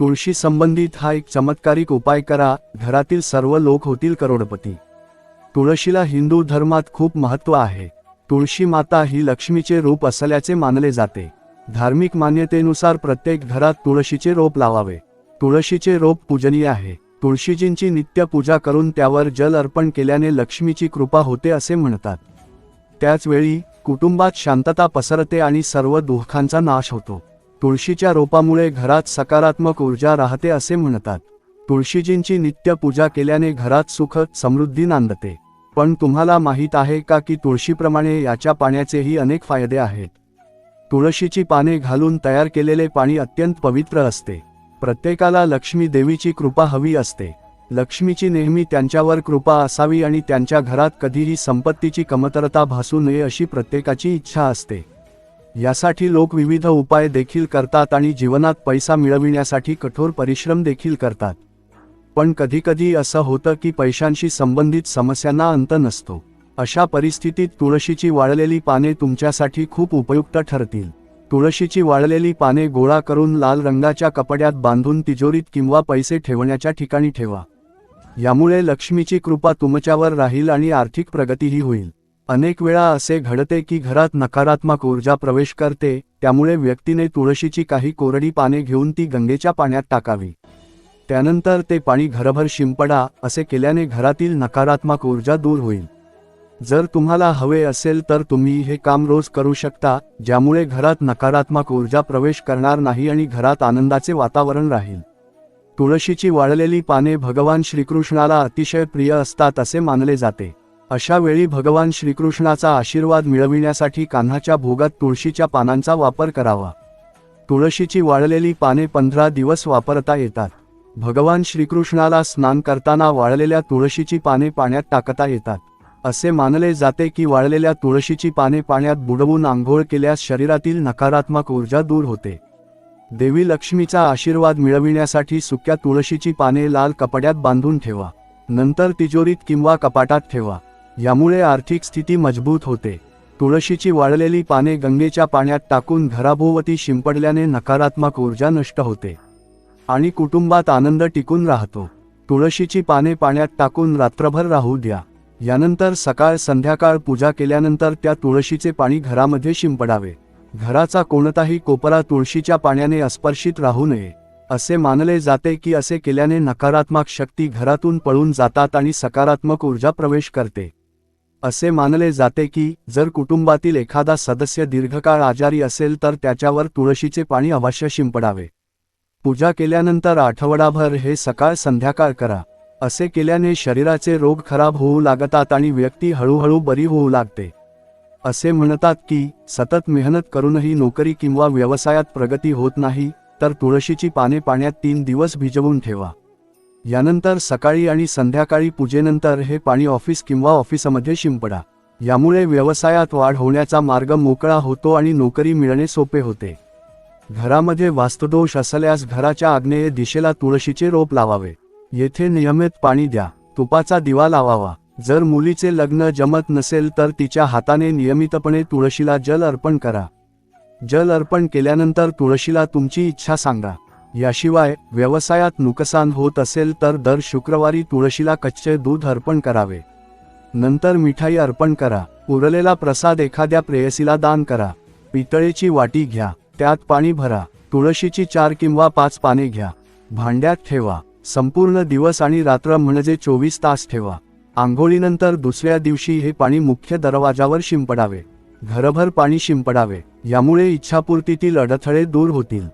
तुळशी संबंधित हा एक चमत्कारिक उपाय करा. घरातील सर्व लोक होतील करोडपती. तुळशीला हिंदू धर्मात खूप महत्त्व आहे. तुळशी माता ही लक्ष्मीचे रूप असल्याचे मानले जाते. धार्मिक मान्यतेनुसार प्रत्येक घरात तुळशीचे रोप लावावे. तुळशीचे रोप पूजनीय आहे. तुळशीजींची नित्य पूजा करून त्यावर जल अर्पण केल्याने लक्ष्मीची कृपा होते असे म्हणतात. त्याचवेळी कुटुंबात शांतता पसरते आणि सर्व दुःखांचा नाश होतो. तुळशीच्या रोपामुळे घरात सकारात्मक ऊर्जा राहते असे म्हणतात. तुळशीजींची नित्य पूजा केल्याने घरात सुख समृद्धी नांदते. पण तुम्हाला माहीत आहे का की तुळशीप्रमाणे याच्या पाण्याचेही अनेक फायदे आहेत. तुळशीची पाने घालून तयार केलेले पाणी अत्यंत पवित्र असते. प्रत्येकाला लक्ष्मी देवीची कृपा हवी असते. लक्ष्मीची नेहमी त्यांच्यावर कृपा असावी आणि त्यांच्या घरात कधीही संपत्तीची कमतरता भासू नये अशी प्रत्येकाची इच्छा असते. यासाठी लोक विविध उपाय देखील करतात आणि जीवनात पैसा मिळविण्यासाठी कठोर परिश्रम देखील करतात. पण कधीकधी असं होतं की पैशांशी संबंधित समस्यांना अंत नसतो. अशा परिस्थितीत तुळशीची वाळलेली पाने तुमच्यासाठी खूप उपयुक्त ठरतील. तुळशीची वाळलेली पाने गोळा करून लाल रंगाच्या कपड्यात बांधून तिजोरीत किंवा पैसे ठेवण्याच्या ठिकाणी ठेवा. यामुळे लक्ष्मीची कृपा तुमच्यावर राहील आणि आर्थिक प्रगतीही होईल. अनेक वेळा असे घडते की घरात नकारात्मक ऊर्जा प्रवेश करते त्यामुळे व्यक्तीने तुळशीची काही कोरडी पाने घेऊन ती गंगेच्या पाण्यात टाकावी. त्यानंतर ते पाणी घरभर शिंपडा असे केल्याने घरातील नकारात्मक ऊर्जा दूर होईल. जर तुम्हाला हवे असेल तर तुम्ही हे काम रोज करू शकता ज्यामुळे घरात नकारात्मक ऊर्जा प्रवेश करणार नाही आणि घरात आनंदाचे वातावरण राहील. तुळशीची वाळलेली पाने भगवान श्रीकृष्णाला अतिशय प्रिय असतात असे मानले जाते. अशा वेळी भगवान श्रीकृष्णाचा आशीर्वाद मिळविण्यासाठी कान्हाच्या भोगात तुळशीच्या पानांचा वापर करावा. तुळशीची वाळलेली पाने पंधरा दिवस वापरता येतात. भगवान श्रीकृष्णाला स्नान करताना वाळलेल्या तुळशीची पाने पाण्यात टाकता येतात. असे मानले जाते की वाळलेल्या तुळशीची पाने पाण्यात बुडवून आंघोळ केल्यास शरीरातील नकारात्मक ऊर्जा दूर होते. देवी लक्ष्मीचा आशीर्वाद मिळविण्यासाठी सुक्या तुळशीची पाने लाल कपड्यात बांधून ठेवा. नंतर तिजोरीत किंवा कपाटात ठेवा. यामुळे आर्थिक स्थिती मजबूत होते. तुळशीची वाळलेली पाने गंगेच्या पाण्यात टाकून घराभोवती शिंपडल्याने नकारात्मक ऊर्जा नष्ट होते. आणि कुटुंबात आनंद टिकून राहतो. तुळशीची पाने पाण्यात टाकून रात्रभर राहू द्या. यानंतर सकाळ संध्याकाळ पूजा केल्यानंतर त्या तुळशीचे पाणी घरामध्ये शिंपडावे. घराचा कोणताही कोपरा तुळशीच्या पाण्याने अस्पर्शित राहू नये असे मानले जाते की असे केल्याने नकारात्मक शक्ती घरातून पळून जातात आणि सकारात्मक ऊर्जा प्रवेश करते. असे मानले जाते की जर कुटुंबातील एखादा सदस्य दीर्घकाळ आजारी असेल तर त्याच्यावर तुळशीचे पाणी अवश्य शिंपडावे. पूजा केल्यानंतर आठवडाभर हे सकाळ संध्याकाळ करा. असे केल्याने शरीराचे रोग खराब होऊ लागतात आणि व्यक्ती हळूहळू बरी होऊ लागते. असे म्हणतात की सतत मेहनत करूनही नोकरी किंवा व्यवसायात प्रगती होत नाही तर तुळशीची पाने पाण्यात तीन दिवस भिजवून ठेवा. यानंतर सकाळी आणि संध्याकाळी पूजेनंतर हे पाणी ऑफिस किंवा ऑफिसमध्ये शिंपडा. यामुळे व्यवसायात वाढ होण्याचा मार्ग मोकळा होतो आणि नोकरी मिळणे सोपे होते. घरामध्ये वास्तुदोष असल्यास घराच्या आग्नेय दिशेला तुळशीचे रोप लावावे. येथे नियमित पाणी द्या. तुपाचा दिवा लावावा. जर मुलीचे लग्न जमत नसेल तर तिच्या हाताने नियमितपणे तुळशीला जल अर्पण करा. जल अर्पण केल्यानंतर तुळशीला तुमची इच्छा सांगा. याशिवाय व्यवसायात नुकसान होत असेल तर दर शुक्रवारी तुळशीला कच्चे दूध अर्पण करावे. नंतर मिठाई अर्पण करा. उरलेला प्रसाद एखाद्या प्रेयसीला दान करा. पितळेची वाटी घ्या. त्यात पाणी भरा. तुळशीची चार किंवा पाच पाने घ्या. भांड्यात ठेवा. संपूर्ण दिवस आणि रात्र म्हणजे चोवीस तास ठेवा. आंघोळीनंतर दुसऱ्या दिवशी हे पाणी मुख्य दरवाजावर शिंपडावे. घरभर पाणी शिंपडावे. यामुळे इच्छापूर्तीतील अडथळे दूर होतील.